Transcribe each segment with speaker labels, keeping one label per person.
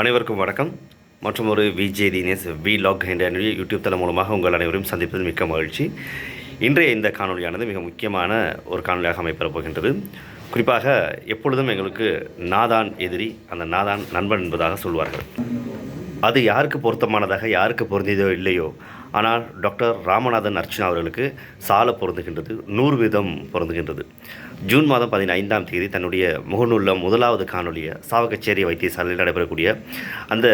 Speaker 1: அனைவருக்கும் வணக்கம். மற்றும் ஒரு விஜே தினேஷ் வி லாக் என்ற யூடியூப் தளம் மூலமாக உங்கள் அனைவரும் சந்திப்பதில் மிக்க மகிழ்ச்சி. இன்றைய இந்த காணொளியானது மிக முக்கியமான ஒரு காணொளியாக அமைப்பெறப் போகின்றது. குறிப்பாக எப்பொழுதும் எங்களுக்கு நாதான் எதிரி அந்த நாதான் நண்பன் என்பதாக சொல்வார்கள். அது யாருக்கு பொருத்தமானதாக யாருக்கு பொருந்தியதோ இல்லையோ ஆனால் டாக்டர் ராமநாதன் அர்ச்சனா அவர்களுக்கு சால பொருந்துகின்றது நூறு வீதம் பொருந்துகின்றது. ஜூன் மாதம் பதினைந்தாம் தேதி தன்னுடைய முகநூலில் முதலாவது காணொலியை சாவகச்சேரி வைத்தியசாலையில் நடைபெறக்கூடிய அந்த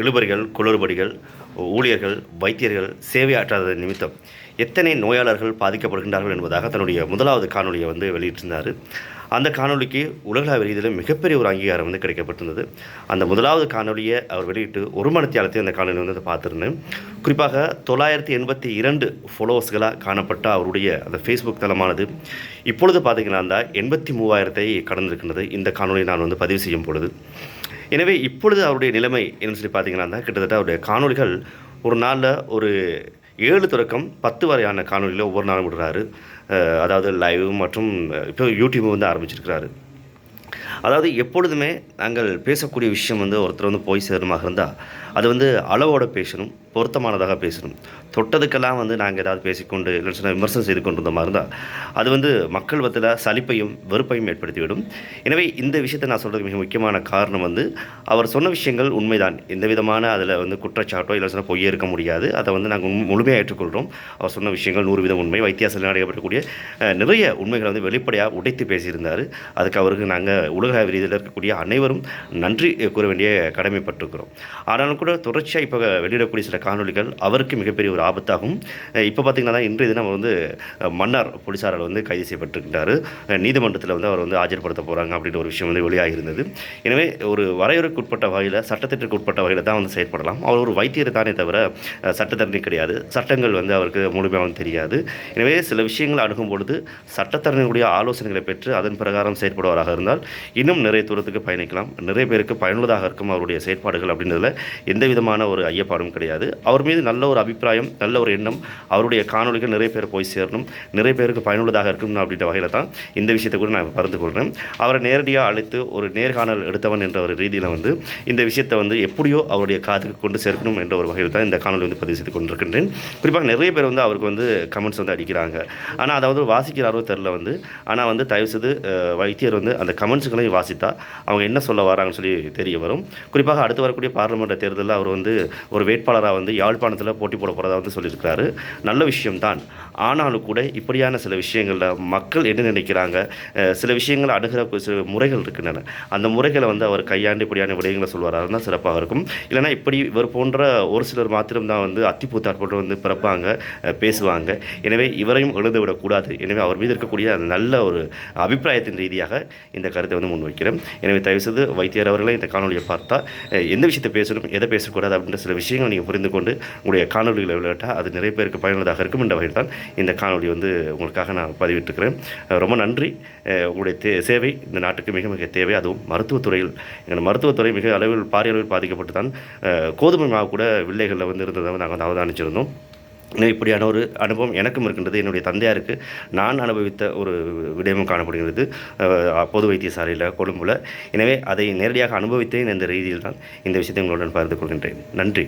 Speaker 1: இழுபறிகள் குளறுபடிகள் ஊழியர்கள் வைத்தியர்கள் சேவையாற்றாத நிமித்தம் எத்தனை நோயாளர்கள் பாதிக்கப்படுகின்றார்கள் என்பதாக தன்னுடைய முதலாவது காணொலியை வந்து வெளியிட்டிருந்தார். அந்த காணொளிக்கு உலகளாவிய ரீதியில் மிகப்பெரிய ஒரு அங்கீகாரம் வந்து கிடைக்கப்பட்டிருந்தது. அந்த முதலாவது காணொலியை அவர் வெளியிட்டு ஒரு மணித்தியாலத்தையும் அந்த காணொலி வந்து அதை பார்த்துருந்தேன். குறிப்பாக தொள்ளாயிரத்தி எண்பத்தி இரண்டு ஃபாலோவர்ஸ்களாக காணப்பட்ட அவருடைய அந்த ஃபேஸ்புக் தளமானது இப்பொழுது பார்த்தீங்கன்னா எண்பத்தி மூவாயிரத்தை கடந்திருக்கின்றது. இந்த காணொலியை நான் வந்து பதிவு செய்யும் பொழுது. எனவே இப்பொழுது அவருடைய நிலைமை என்னன்னு சொல்லி பார்த்தீங்கன்னா கிட்டத்தட்ட அவருடைய காணொளிகள் ஒரு நாளில் ஒரு ஏழு தொடக்கம் பத்து வரையான காணொலியில் ஒவ்வொரு நாளும் விடுறாரு. அதாவது லைவ் மற்றும் இப்போ யூடியூப் வந்து ஆரம்பிச்சிருக்கிறாரு. அதாவது எப்பொழுதுமே நாங்கள் பேசக்கூடிய விஷயம் வந்து ஒருத்தர் வந்து போய் சேருமாக இருந்தால் அது வந்து அளவோடு பேசணும் பொருத்தமானதாக பேசணும். தொட்டதுக்கெல்லாம் வந்து நாங்கள் ஏதாவது பேசிக்கொண்டு இல்லை சொன்னால் விமர்சனம் செய்து கொண்டிருந்த மாதிரி இருந்தால் அது வந்து மக்கள் பத்தில் சலிப்பையும் வெறுப்பையும் ஏற்படுத்திவிடும். எனவே இந்த விஷயத்தை நான் சொல்கிறது மிக முக்கியமான காரணம் வந்து அவர் சொன்ன விஷயங்கள் உண்மைதான். எந்த விதமான அதில் வந்து குற்றச்சாட்டோ இல்லை சொன்னால் பொய்யே இருக்க முடியாது. அதை வந்து நாங்கள் முழுமையாக ஏற்றுக்கொள்கிறோம் அவர் சொன்ன விஷயங்கள் நூறு வீதம் உண்மை. வைத்தியாசத்தில் நடைபெறக்கூடிய நிறைய உண்மைகளை வந்து வெளிப்படையாக உடைத்து பேசியிருந்தார். அதுக்கு அவருக்கு நாங்கள் உலக ரீதியில் இருக்கக்கூடிய அனைவரும் நன்றி கூற வேண்டிய கடமைப்பட்டிருக்கிறோம். ஆனாலும் கூட தொடர்ச்சியாக இப்போ வெளியிடக்கூடிய சில காணொளிகள் அவருக்கு மிகப்பெரிய ஒரு ஆபத்தாகும். இப்போ பார்த்தீங்கன்னா இன்றைய தினம் அவர் வந்து மன்னார் போலீஸாரால் வந்து கைது செய்யப்பட்டிருக்கிறார் நீதிமன்றத்தில் வந்து அவர் வந்து ஆஜர்படுத்த போகிறாங்க அப்படின்ற ஒரு விஷயம் வந்து வெளியாகியிருந்தது. எனவே ஒரு வரையறைக்குட்பட்ட வகையில் சட்டத்திற்கு உட்பட்ட வகையில் தான் வந்து செயற்படலாம். அவர் ஒரு வைத்தியர் தானே தவிர சட்டத்தரணி கிடையாது. சட்டங்கள் வந்து அவருக்கு முழுமையாக வந்து தெரியாது. எனவே சில விஷயங்களை அணுகும் பொழுது சட்டத்தரணியுடைய ஆலோசனைகளை பெற்று அதன் பிரகாரம் செயற்படுவராக இருந்தால் இன்னும் நிறைய தூரத்துக்கு பயணிக்கலாம். நிறைய பேருக்கு பயனுள்ளதாக இருக்கும் அவருடைய செயற்பாடுகள் அப்படின்றதுல எந்த விதமான ஒரு ஐயப்பாடும் கிடையாது. அவர் மீது நல்ல ஒரு அபிப்பிராயம் நல்ல ஒரு எண்ணம். அவருடைய காணொளிகள் நிறைய பேர் போய் சேரணும். நிறைய பேருக்கு பயனுள்ளதாக இருக்கணும் அப்படின்ற வகையில் தான் இந்த விஷயத்தை கூட நான் பகிர்ந்து கொள்கிறேன் அவரை நேரடியாக அழைத்து ஒரு நேர்காணல் எடுத்தவன் என்ற ஒரு ரீதியில் வந்து இந்த விஷயத்தை வந்து எப்படியோ அவருடைய காதுக்கு கொண்டு சேர்க்கணும் என்ற ஒரு வகையில் தான் இந்த காணொலி வந்து பதிவு செய்து கொண்டிருக்கின்றேன். குறிப்பாக நிறைய பேர் வந்து அவருக்கு வந்து கமெண்ட்ஸ் வந்து அடிக்கிறாங்க. ஆனால் அதாவது வாசிக்கிறாரோ தெரில வந்து. ஆனால் வந்து தயவுசெய்து செய்து வைத்தியர் வந்து அந்த கமெண்ட்ஸுகளையும் வாசித்தா அவங்க என்ன சொல்ல வராங்கன்னு சொல்லி தெரிய வரும். குறிப்பாக அடுத்து வரக்கூடிய பாராளுமன்ற தேர்தலில் அவர் வந்து ஒரு வேட்பாளராக வந்து யாழ்ப்பாணத்தில் போட்டி போட போகிறதா வந்து சொல்லியிருக்கிறாரு. நல்ல விஷயம்தான். ஆனாலும் கூட இப்படியான சில விஷயங்களில் மக்கள் என்ன நினைக்கிறாங்க? சில விஷயங்களை அணுகிற சில முறைகள் இருக்கின்றன. அந்த முறைகளை வந்து அவர் கையாண்டு இப்படியான விடயங்களை சொல்வார். அதுதான் சிறப்பாக இருக்கும். இல்லைனா இப்படி இவர் போன்ற ஒரு சிலர் மாத்திரம்தான் வந்து அத்திப்பூத்தார் போட்டு வந்து பிறப்பாங்க பேசுவாங்க. எனவே இவரையும் எழுந்து விடக்கூடாது. எனவே அவர் மீது இருக்கக்கூடிய அந்த நல்ல ஒரு அபிப்பிராயத்தின் ரீதியாக இந்த கருத்தை வந்து முன்வைக்கிறேன். எனவே தயவுசெய்து வைத்தியர் அவர்களை இந்த காணொலியை பார்த்தா எந்த விஷயத்தை பேசணும் எதை பேசக்கூடாது அப்படின்ற சில விஷயங்களை நீங்கள் புரிந்து கொண்டு உங்களுடைய காணொலிகளை கேட்டால் அது நிறைய பேருக்கு பயனுள்ளதாக இருக்கும் என்ற வகையில் தான் இந்த காணொலி வந்து உங்களுக்காக நான் பதிவிட்டிருக்கிறேன். ரொம்ப நன்றி. உங்களுடைய தே சேவை இந்த நாட்டுக்கு மிக மிக தேவை. அதுவும் மருத்துவத்துறையில் எங்கள் மருத்துவத்துறை மிக அளவில் பாரிய அளவில் பாதிக்கப்பட்டு தான் கோதுமை மாவு கூட வில்லைகளில் வந்து இருந்ததை நாங்கள் வந்து அவதானிச்சிருந்தோம். இப்படியான ஒரு அனுபவம் எனக்கும் இருக்கின்றது. என்னுடைய தந்தையாருக்கு நான் அனுபவித்த ஒரு விடயமும் காணப்படுகிறது பொது வைத்தியசாலையில் கொழும்புல. எனவே அதை நேரடியாக அனுபவித்தேன் என்ற ரீதியில் தான் இந்த விஷயத்தை உங்களுடன் பகிர்ந்து கொள்கின்றேன். நன்றி.